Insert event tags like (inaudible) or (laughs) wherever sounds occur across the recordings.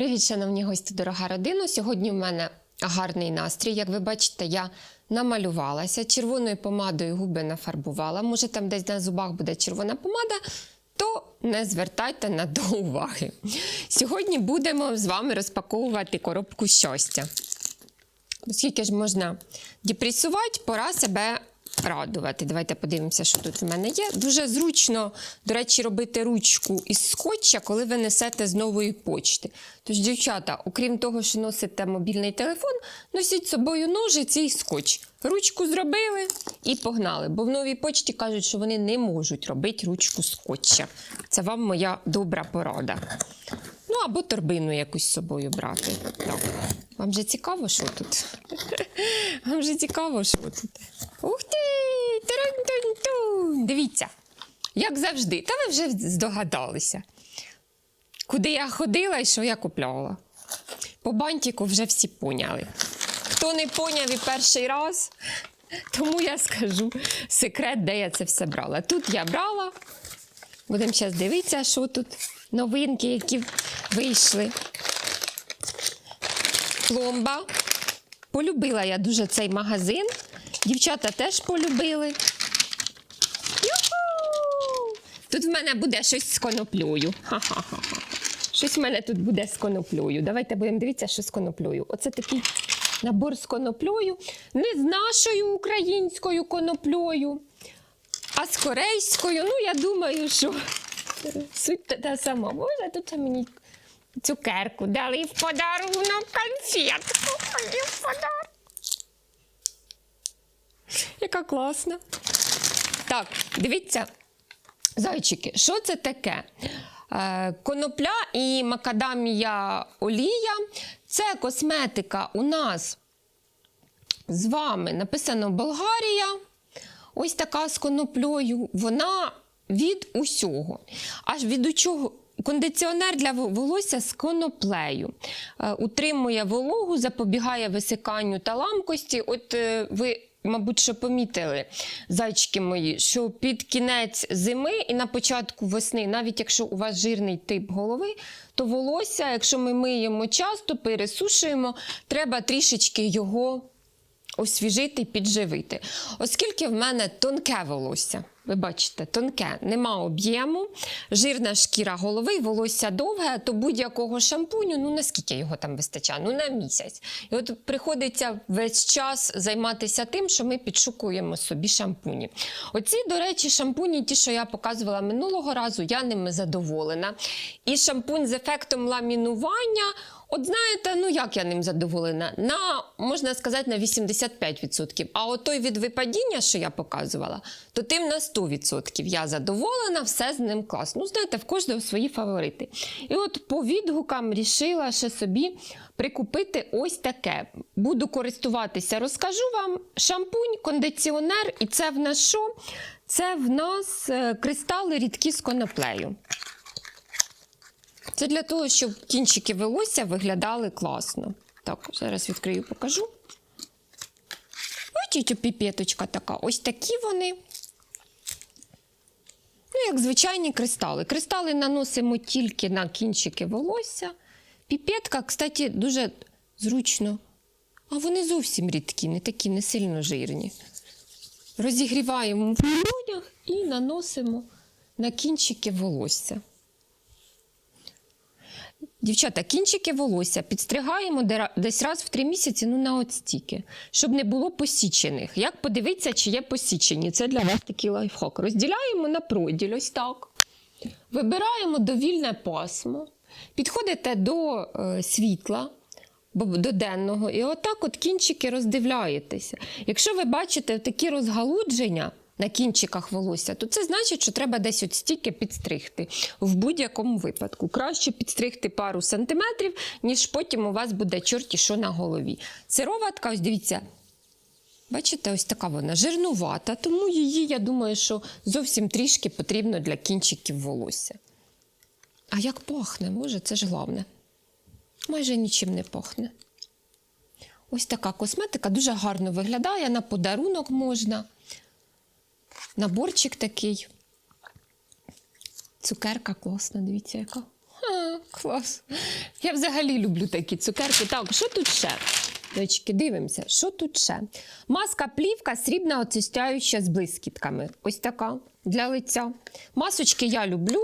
Привіт, шановні гості, дорога родина. Сьогодні в мене гарний настрій. Як ви бачите, я намалювалася, червоною помадою губи нафарбувала. Може, там десь на зубах буде червона помада, то не звертайте на то уваги. Сьогодні будемо з вами розпаковувати коробку щастя. Оскільки ж можна депресувати, пора себе радувати. Давайте подивимося, що тут в мене є. Дуже зручно, до речі, робити ручку із скотча, коли ви несете з нової почти. Тож, дівчата, окрім того, що носите мобільний телефон, носіть з собою ножиці і скотч. Ручку зробили і погнали. Бо в новій почті кажуть, що вони не можуть робити ручку скотча. Це вам моя добра порада. Ну або торбину якусь з собою брати. Так. Вам же цікаво, що тут? (laughs) Вам же цікаво, що тут? Ух! Дивіться, як завжди. Та ви вже здогадалися. Куди я ходила і що я купляла. По бантику вже всі поняли. Хто не поняв і перший раз, тому я скажу секрет, де я це все брала. Тут я брала. Будемо зараз дивитися, що тут новинки, які вийшли. Пломба. Полюбила я дуже цей магазин. Дівчата теж полюбили. Юху! Тут в мене буде щось з коноплею. Ха-ха-ха. Щось в мене тут буде з коноплею. Давайте будемо дивитися, що з коноплею. Оце такий набор з коноплею. Не з нашою українською коноплею, а з корейською. Ну, я думаю, що суть та- сама. Боже, тут мені цукерку дали в подарунок конфетку. В подарунок. Яка класна. Так, дивіться, зайчики, що це таке? Е, Конопля і макадамія олія це косметика у нас з вами написано Болгарія. Ось така з коноплею. Вона від усього. Аж від учого. Кондиціонер для волосся з коноплею. Е, утримує вологу, запобігає висиканню та ламкості. От е, ви, мабуть, що помітили, зайчики мої, що під кінець зими і на початку весни, навіть якщо у вас жирний тип голови, то волосся, якщо ми миємо часто, пересушуємо, треба трішечки його освіжити, підживити. Оскільки в мене тонке волосся, ви бачите, тонке, нема об'єму, жирна шкіра голови, волосся довге, то будь-якого шампуню, ну наскільки його там вистачає? Ну на місяць. І от приходиться весь час займатися тим, що ми підшукуємо собі шампуні. Оці, до речі, шампуні, ті, що я показувала минулого разу, я ними задоволена. І шампунь з ефектом ламінування. От знаєте, ну як я ним задоволена? На, можна сказати, на 85%. А от той від випадіння, що я показувала, то тим на 100%. Я задоволена, все з ним класно. Ну, знаєте, в кожного свої фаворити. І от по відгукам рішила ще собі прикупити ось таке. Буду користуватися, розкажу вам шампунь, кондиціонер, і це в нас що? Це в нас е, кристали рідкі з коноплею. Це для того, щоб кінчики волосся виглядали класно. Так, зараз відкрию, покажу. Ось піпеточка така. Ось такі вони. Ну, як звичайні кристали. Кристали наносимо тільки на кінчики волосся. Піпетка, кстати, дуже зручно. А вони зовсім рідкі, не такі, не сильно жирні. Розігріваємо в грудях і наносимо на кінчики волосся. Дівчата, кінчики волосся підстригаємо десь раз в три місяці, ну на от стільки, щоб не було посічених. Як подивитися, чи є посічені? Це для вас такий лайфхак. Розділяємо на проділь, ось так. Вибираємо довільне пасмо, підходите до е, світла, до денного, і отак от кінчики роздивляєтеся. Якщо ви бачите такі розгалудження на кінчиках волосся, то це значить, що треба десь от стільки підстригти в будь-якому випадку. Краще підстригти пару сантиметрів, ніж потім у вас буде чорті що на голові. Сироватка, ось дивіться, Бачите, ось така вона жирнувата, тому її, я думаю, що зовсім трішки потрібно для кінчиків волосся. А як пахне, може, це ж головне. Майже нічим не пахне. Ось така косметика дуже гарно виглядає, на подарунок можна. Наборчик такий. Цукерка класна, дивіться, яка. Ха. Клас. Я взагалі люблю такі цукерки. Так, що тут ще? Дочки, дивимося, що тут ще? Маска плівка срібна очищаюча з блискітками. Ось така для лиця. Масочки я люблю.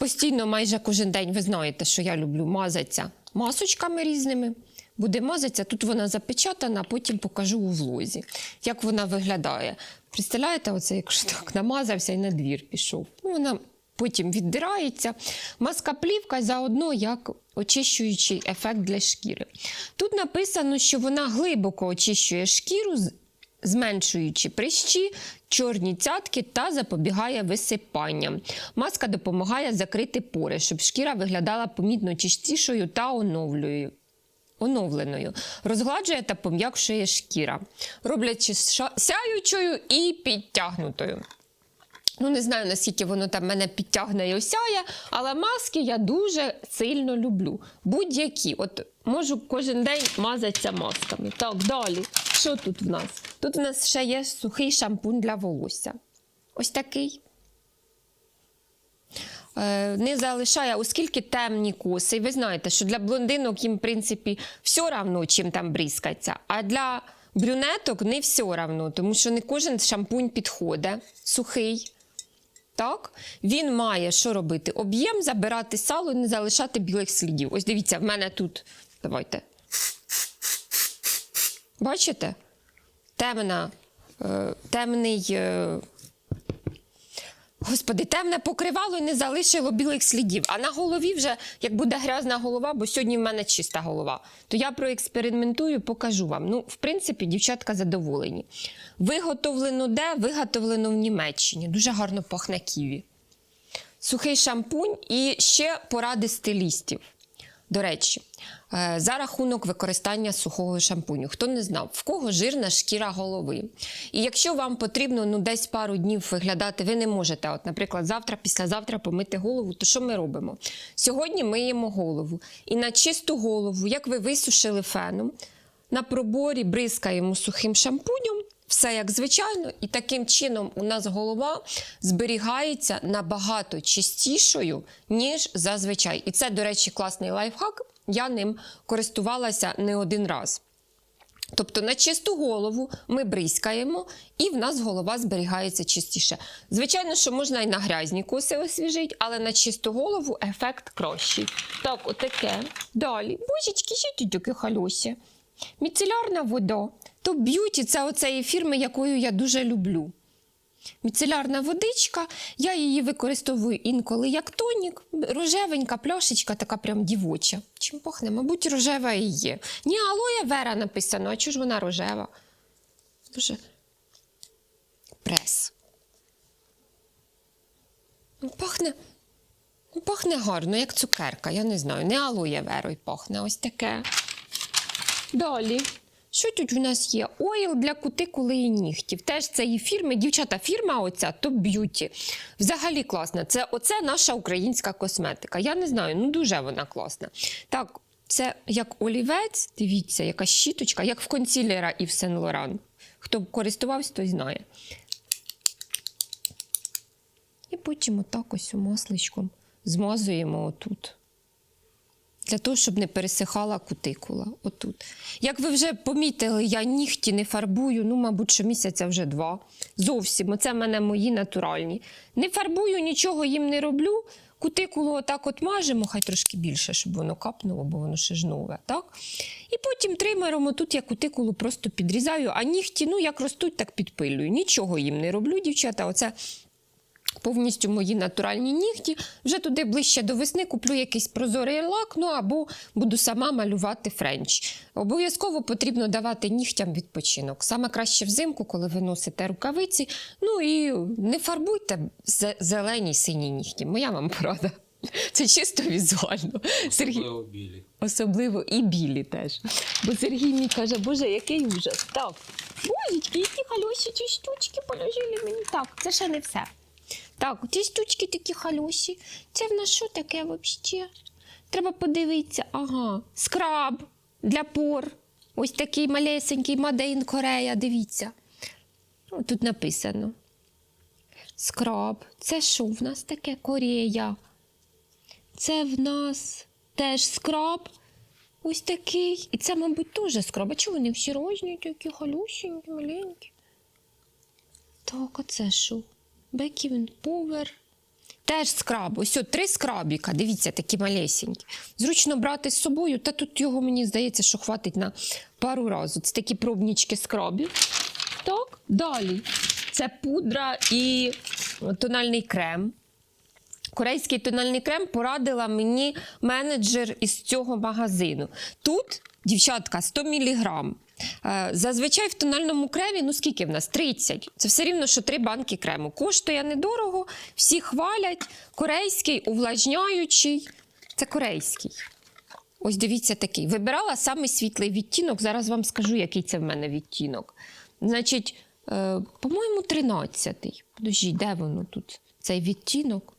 Постійно, майже кожен день, ви знаєте, що я люблю мазатися масочками різними. Буде мазатися, тут вона запечатана, потім покажу у влозі, як вона виглядає. Представляєте, оце якщо так намазався і на двір пішов. Ну, вона потім віддирається. Маска плівка заодно як очищуючий ефект для шкіри. Тут написано, що вона глибоко очищує шкіру, зменшуючи прищі, чорні цятки та запобігає висипанням. Маска допомагає закрити пори, щоб шкіра виглядала помітно чистішою та оновлює- оновленою. Розгладжує та пом'якшує шкіра, роблячи сяючою і підтягнутою. Ну, не знаю, наскільки воно там мене підтягне і осяє, але маски я дуже сильно люблю. Будь-які. От можу кожен день мазатися масками. Так, далі. Що тут в нас? Тут в нас ще є сухий шампунь для волосся. Ось такий. Е, Не залишає, оскільки темні коси. Ви знаєте, що для блондинок їм, в принципі, все равно, чим там бризкаться. А для брюнеток не все равно, тому що не кожен шампунь підходить сухий. Так, він має що робити? Об'єм, забирати сало і не залишати білих слідів. Ось дивіться, в мене тут. Давайте. Бачите? Темна, е, темний. Господи, темне покривало і не залишило білих слідів. А на голові вже, як буде грязна голова, бо сьогодні в мене чиста голова, то я проекспериментую, покажу вам. Ну, в принципі, дівчатка задоволені. Виготовлено де? Виготовлено в Німеччині. Дуже гарно пахне ківі. Сухий шампунь і ще поради стилістів. До речі, за рахунок використання сухого шампуню. Хто не знав, в кого жирна шкіра голови. І якщо вам потрібно ну, десь пару днів виглядати, ви не можете, от, наприклад, завтра, післязавтра помити голову, то що ми робимо? Сьогодні миємо голову. І на чисту голову, як ви висушили феном, на проборі бризкаємо сухим шампунем, все як звичайно, і таким чином у нас голова зберігається набагато чистішою, ніж зазвичай. І це, до речі, класний лайфхак. Я ним користувалася не один раз. Тобто на чисту голову ми бризкаємо, і в нас голова зберігається чистіше. Звичайно, що можна і на грязні коси освіжити, але на чисту голову ефект кращий. Так, отаке. Далі. Божечки, що тут таке халюся? Міцелярна вода. То б'юті це оцеї фірми, якою я дуже люблю. Міцелярна водичка, я її використовую інколи як тонік. Рожевенька пляшечка, така прям дівоча. Чим пахне? Мабуть, рожева і є. Ні, алоє вера написано, а чого ж вона рожева? Дуже прес. Ну, Пахне, ну, пахне гарно, як цукерка, я не знаю. Не алоє верою пахне, ось таке. Далі. Що тут у нас є? Ойл для кутикули і нігтів. Теж цієї фірми, дівчата, фірма оця Top Beauty. Взагалі класна. Це оце наша українська косметика. Я не знаю, ну дуже вона класна. Так, це як олівець, дивіться, яка щіточка, як в консілера і в Сен Лоран. Хто б користувався, той знає. І потім отак ось масличком змазуємо отут для того, щоб не пересихала кутикула. Отут. Як ви вже помітили, я нігті не фарбую, ну, мабуть, щомісяця вже два. Зовсім. Оце в мене мої натуральні. Не фарбую, нічого їм не роблю. Кутикулу отак от мажемо, хай трошки більше, щоб воно капнуло, бо воно ще ж нове. Так? І потім тримером отут я кутикулу просто підрізаю, а нігті, ну як ростуть, так підпилюю. Нічого їм не роблю, дівчата. Оце повністю мої натуральні нігті. Вже туди ближче до весни куплю якийсь прозорий лак, ну або буду сама малювати френч. Обов'язково потрібно давати нігтям відпочинок. Саме краще взимку, коли ви носите рукавиці. Ну і не фарбуйте зелені сині нігті. Моя вам порада. Це чисто візуально. Сергій Особливо білі. особливо і білі теж. Бо Сергій мені каже, боже, який ужас. Так, божечки, які халюсі, ці штучки положили мені. Так, це ще не все. Так, ці штучки такі халюсі. Це в нас що таке взагалі? Треба подивитися. Ага, скраб для пор. Ось такий малесенький in Korea, дивіться. Тут написано. Скраб. Це що в нас таке? Корея. Це в нас теж скраб. Ось такий. І це, мабуть, теж скраб. А чого вони всі різні, такі галюсінькі, маленькі? Так, а це що? Беківен повер. Теж скраб. Ось от три скрабіка. Дивіться, такі малесенькі. Зручно брати з собою, та тут його, мені здається, що хватить на пару разів. Це такі пробнічки скрабів. Так, далі. Це пудра і тональний крем. Корейський тональний крем порадила мені менеджер із цього магазину. Тут, дівчатка, 100 мг. Зазвичай в тональному кремі, ну скільки в нас? 30. Це все рівно, що 3 банки крему. Коштує недорого, всі хвалять. Корейський, увлажняючий. Це корейський. Ось дивіться такий. Вибирала самий світлий відтінок. Зараз вам скажу, який це в мене відтінок. Значить, е, по-моєму, 13-й. Подожди, де воно тут? Цей відтінок?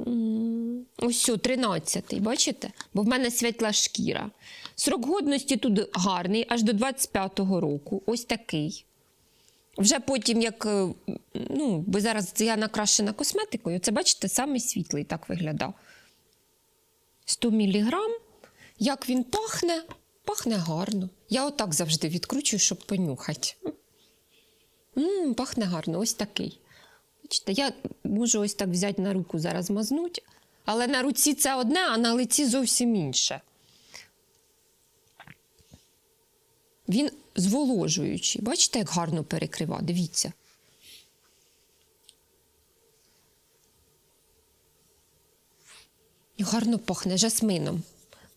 М, Ось 13-й, бачите? Бо в мене світла шкіра. Срок годності тут гарний, аж до 25-го року. Ось такий. Вже потім, як е, ну, бо зараз я накрашена косметикою, це бачите, самий світлий так виглядав. 100 міліграм. Як він пахне? Пахне гарно. Я отак завжди відкручую, щоб понюхати. М, пахне гарно, ось такий. Бачите, я можу ось так взяти на руку зараз мазнуть, але на руці це одне, а на лиці зовсім інше. Він зволожуючий. Бачите, як гарно перекрива? Дивіться. І Гарно пахне жасмином.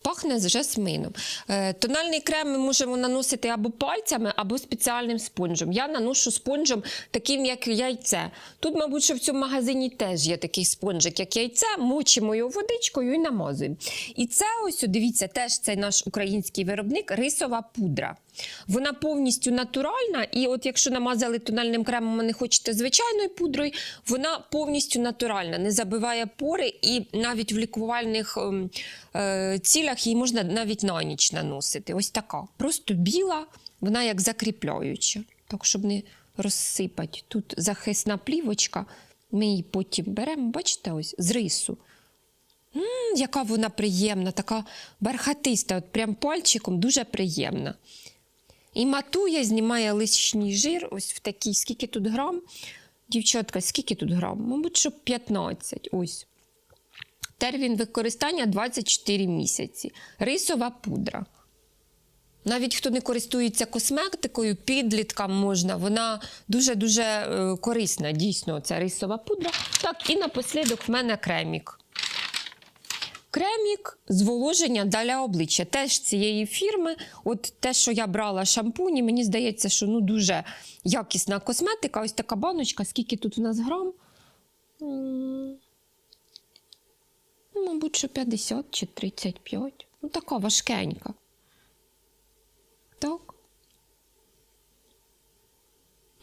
Пахне з жасмином. Е, тональний крем ми можемо наносити або пальцями, або спеціальним спонжем. Я наношу спонжем таким, як яйце. Тут, мабуть, що в цьому магазині теж є такий спонжик, як яйце. Мочимо його водичкою і намазуємо. І це ось, дивіться, теж цей наш український виробник рисова пудра. Вона повністю натуральна, і от якщо намазали тональним кремом, а не хочете звичайною пудрою, вона повністю натуральна, не забиває пори, і навіть в лікувальних ем, е, цілях її можна навіть на ніч наносити. Ось така. Просто біла, вона як закріпляюча. Так, щоб не розсипати. Тут захисна плівочка. Ми її потім беремо, бачите, ось з рису. М, яка вона приємна, така бархатиста, от прям пальчиком дуже приємна. І матує, знімає лишній жир, ось в такій, скільки тут грам. Дівчатка, скільки тут грам? Мабуть, що 15. Ось. Термін використання 24 місяці. Рисова пудра. Навіть хто не користується косметикою, підліткам можна, вона дуже-дуже е, корисна, дійсно, ця рисова пудра. Так, і напослідок в мене кремік. Кремік зволоження для обличчя теж цієї фірми. От те, що я брала шампуні, мені здається, що ну дуже якісна косметика. Ось така баночка, скільки тут у нас грам? Ну, мабуть, що 50 чи 35. Ну, така важкенька. Так.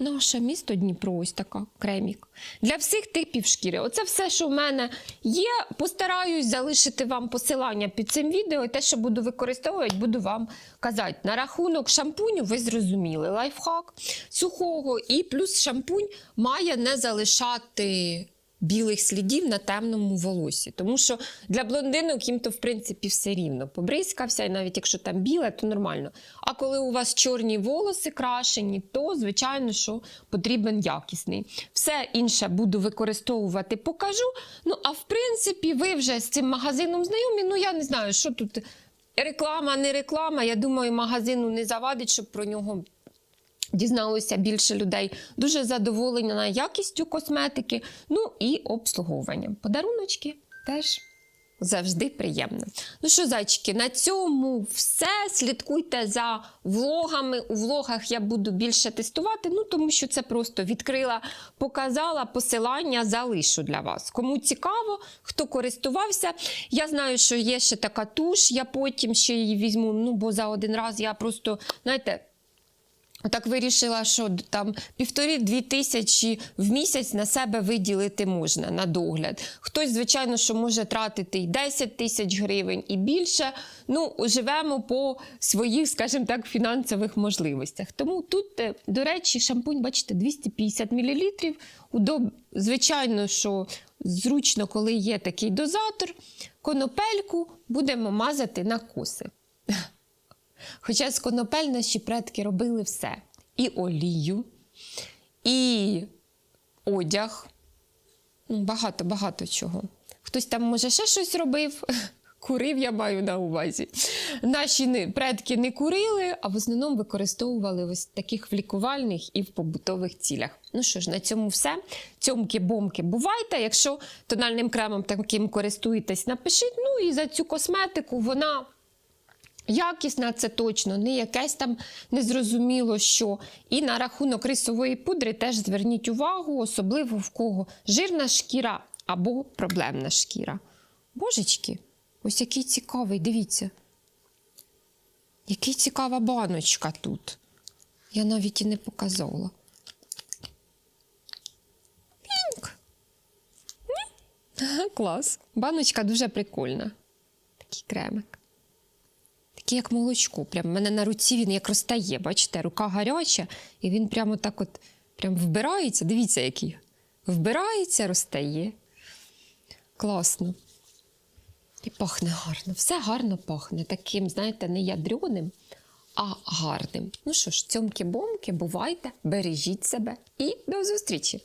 Наше місто Дніпро, ось така кремік. Для всіх типів шкіри. Оце все, що в мене є. Постараюсь залишити вам посилання під цим відео. Те, що буду використовувати, буду вам казати. На рахунок шампуню ви зрозуміли. Лайфхак сухого і плюс шампунь має не залишати білих слідів на темному волосі. Тому що для блондинок їм то, в принципі, все рівно. Побризкався, і навіть якщо там біле, то нормально. А коли у вас чорні волоси крашені, то, звичайно, що потрібен якісний. Все інше буду використовувати, покажу. Ну, а в принципі, ви вже з цим магазином знайомі. Ну, я не знаю, що тут. Реклама, не реклама. Я думаю, магазину не завадить, щоб про нього дізналося більше людей. Дуже задоволена якістю косметики, ну і обслуговуванням. Подаруночки теж. Завжди приємно. Ну що, зайчики, на цьому все. Слідкуйте за влогами. У влогах я буду більше тестувати, ну тому що це просто відкрила, показала посилання, залишу для вас. Кому цікаво, хто користувався. Я знаю, що є ще така туш, я потім ще її візьму. Ну, бо за один раз я просто, знаєте. Так вирішила, що там півтори-дві тисячі в місяць на себе виділити можна на догляд. Хтось, звичайно, що може тратити і 10 тисяч гривень і більше. Ну, живемо по своїх, скажімо так, фінансових можливостях. Тому тут, е, до речі, шампунь, бачите, 250 мл. Удоб... Звичайно, що зручно, коли є такий дозатор, конопельку будемо мазати на коси. Хоча з конопель наші предки робили все: і олію, і одяг. Ну, Багато, багато чого. Хтось там, може, ще щось робив. (laughs) Курив, я маю на увазі. Наші предки не курили, а в основному використовували ось таких в лікувальних і в побутових цілях. Ну що ж, на цьому все. Цьомки-бомки бувайте. Якщо тональним кремом таким користуєтесь, напишіть. Ну і за цю косметику вона Якісна, це точно, не якесь там незрозуміло що. І на рахунок рисової пудри теж зверніть увагу, особливо в кого жирна шкіра або проблемна шкіра. Божечки, ось який цікавий, дивіться. Який цікава баночка тут. Я навіть і не показала. Пінк. (laughs) Клас. Баночка дуже прикольна. Такий кремик. Такий, як молочко. Прям мене на руці він як розтає. Бачите, рука гаряча, і він прямо так от прям вбирається. Дивіться, який. Вбирається, розтає. Класно. І пахне гарно. Все гарно пахне. Таким, знаєте, не ядреним, а гарним. Ну що ж, цьомки-бомки, бувайте, бережіть себе і до зустрічі!